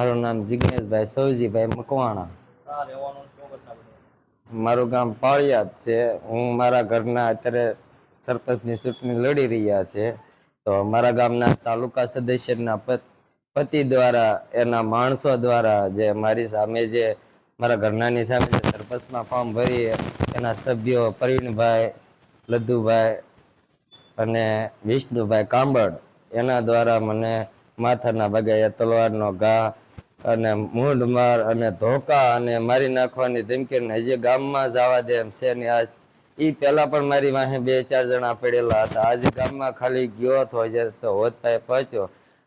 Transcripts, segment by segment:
મારું નામ જિગ્નેશભાઈ સૌજીભાઈ મકવાણા. મારું ગામ પાળિયાદ છે. હું મારા ઘરના અત્યારે સરપંચની ચૂંટણી લડી રહ્યા છે. તો મારા ગામના તાલુકા સદસ્યના પતિ દ્વારા એના માણસો દ્વારા જે મારી સામે જે મારા ઘરનાની સામે જે સરપંચમાં ફોર્મ ભરી એના સભ્યો પ્રવીણભાઈ લદ્દુભાઈ અને વિષ્ણુભાઈ કાંબળ એના દ્વારા મને માથાના ભાગે તલવારનો ઘા અને મૂંઢ માર અને ધોકા અને મારી નાખવાની ધમકી ને હજી ગામમાં જવા દે એમ છે ને આ એ પહેલા પણ મારી વાહે બે ચાર જણા પડેલા હતા. આજે ગામમાં ખાલી ગયો હતો તો હોત પાસે પહોંચ્યો.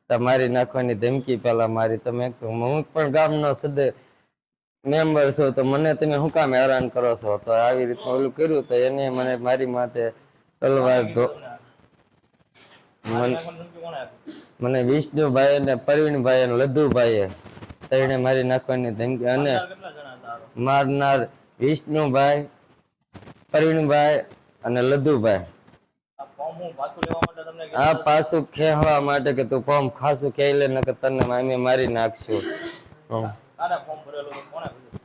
તો મારી નાખવાની ધમકી પહેલા મારી. તમે હું પણ ગામનો સદ મેમ્બર છું તો મને તમે શું કામ હેરાન કરો છો? તો આવી રીતનું ઓલું કર્યું તો એને મને મારી માથે તલવાર ધો મન- વિષ્ણુભાઈ અને પરવીણભાઈ અને લધુભાઈએ ત્રણે મારી નાખવાની ધમકી અને? મારનાર વિષ્ણુભાઈ પ્રવીણભાઈ અને લધુભાઈ આ પાછું લેવા માટે તમને કીધું આ પાછું ખેવા માટે કે તું ફોર્મ ખાસું ખેઈ લે નકર તને મામી મારી નાખશું હમ. ફોર્મ ભરેલું હતું? કોણે ભર્યું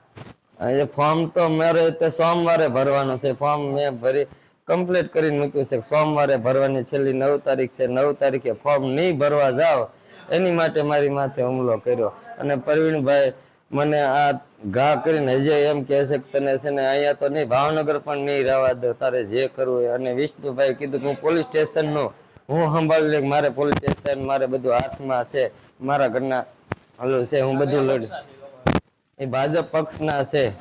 આ એ ફોર્મ તો મારે તે સોમવારે ભરવાનું છે ફોર્મ મેં ભરી કમ્પ્લીટ કરીને મૂક્યું છે સોમવારે ભરવાની છેલ્લી નવ તારીખ છે નવ તારીખે ફોર્મ નહીં ભરવા જાઓ એની માટે મારી માથે હુમલો કર્યો. અને પ્રવીણભાઈ મને આ ઘા કરીને હજી એમ કહે છે કે તને છે ને અહીંયા તો નહીં, ભાવનગર પણ નહીં રહેવા દો, તારે જે કરવું હોય. અને વિષ્ણુભાઈ કીધું કે હું પોલીસ સ્ટેશનનું, હું સંભાળી લઈ મારે પોલીસ સ્ટેશન, મારે બધું હાથમાં છે, મારા ઘરના હલો છે, હું બધું લડી? એ ભાજપ પક્ષના છે.